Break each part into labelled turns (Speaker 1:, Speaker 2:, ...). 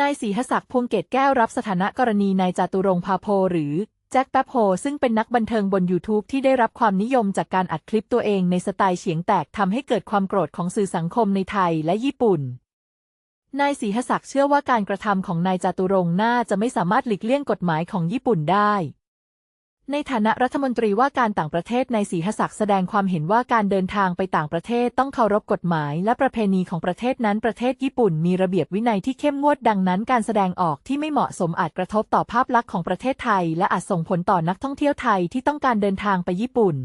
Speaker 1: นายศรีหศักดิ์พวงเกตแก้วรับสถานะกรณีนายจตุรงพาโพหรือแจ็คแป๊บโฮซึ่งเป็นนักบันเทิงบน YouTube ที่ได้รับความนิยมจากการอัดคลิปตัวเองในสไตล์เฉียงแตกทำให้เกิดความโกรธของสื่อสังคมในไทยและญี่ปุ่น นายศรีหศักดิ์เชื่อว่าการกระทำของนายจตุรงน่าจะไม่สามารถหลีกเลี่ยงกฎหมายของญี่ปุ่นได้ ในฐานะรัฐมนตรีว่าการต่างประเทศในศรีหศักดิ์แสดงความเห็นว่าการเดินทางไปต่างประเทศต้องเคารพกฎหมาย และประเพณีของประเทศนั้นประเทศญี่ปุ่นมีระเบียบวินัยที่เข้มงวดดังนั้น การแสดงออกที่ไม่เหมาะสมอาจกระทบต่อภาพลักษณ์ของประเทศไทย และอาจส่งผลต่อนักท่องเที่ยวไทยที่ต้องการเดินทางไปญี่ปุ่น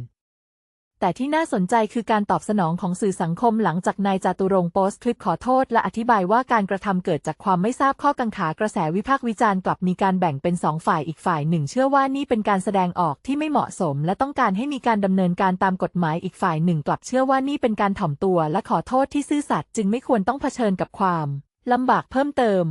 Speaker 1: แต่ที่น่าสนใจคือการตอบสนองของสื่อสังคมหลังจากนายจาตุรงค์โพสต์คลิปขอโทษ และอธิบายว่าการกระทำเกิดจากความไม่ทราบข้อกังขากระแสวิพากษ์วิจารณ์กลับมีการแบ่งเป็นสองฝ่ายอีกฝ่ายหนึ่ง เชื่อว่านี่เป็นการแสดงออกที่ไม่เหมาะสม และต้องการให้มีการดำเนินการตามกฎหมายอีกฝ่ายหนึ่ง กลับเชื่อว่านี่เป็นการถ่อมตัว และขอโทษที่ซื่อสัตย์จึงไม่ควรต้องเผชิญกับความลำบากเพิ่มเติม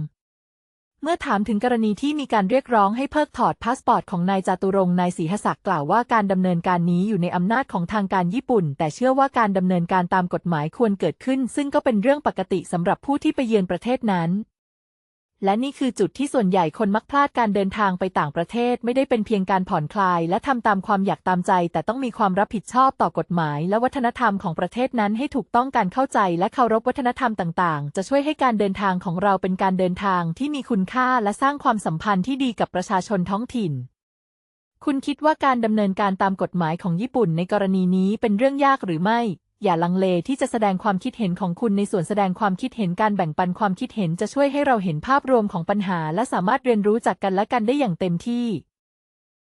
Speaker 1: เมื่อถามถึงกรณีที่มีการเรียกร้องให้เพิกถอดพาสปอร์ตของนายจาตุรงค์นายศรีหศักดิ์กล่าวว่าการดำเนินการนี้อยู่ในอำนาจของทางการญี่ปุ่น แต่เชื่อว่าการดำเนินการตามกฎหมายควรเกิดขึ้น ซึ่งก็เป็นเรื่องปกติสำหรับผู้ที่ไปเยือนประเทศนั้น และนี่คือจุดที่ส่วนใหญ่คนมักพลาดการเดินทางไปต่างประเทศ ไม่ได้เป็นเพียงการผ่อนคลาย และทำตามความอยากตามใจ แต่ต้องมีความรับผิดชอบต่อกฎหมาย และวัฒนธรรมของประเทศนั้นให้ถูกต้องการเข้าใจ และเคารพวัฒนธรรมต่างๆ จะช่วยให้การเดินทางของเราเป็นการเดินทางที่มีคุณค่าและสร้างความสัมพันธ์ที่ดีกับประชาชนท้องถิ่น คุณคิดว่าการดำเนินการตามกฎหมายของญี่ปุ่นในกรณีนี้เป็นเรื่องยากหรือไม่ อย่าลังเลที่จะแสดงความคิดเห็นของคุณในส่วนแสดงความคิดเห็นการแบ่งปันความคิดเห็นจะช่วยให้เราเห็นภาพรวมของปัญหา และสามารถเรียนรู้จากกันและกันได้อย่างเต็มที่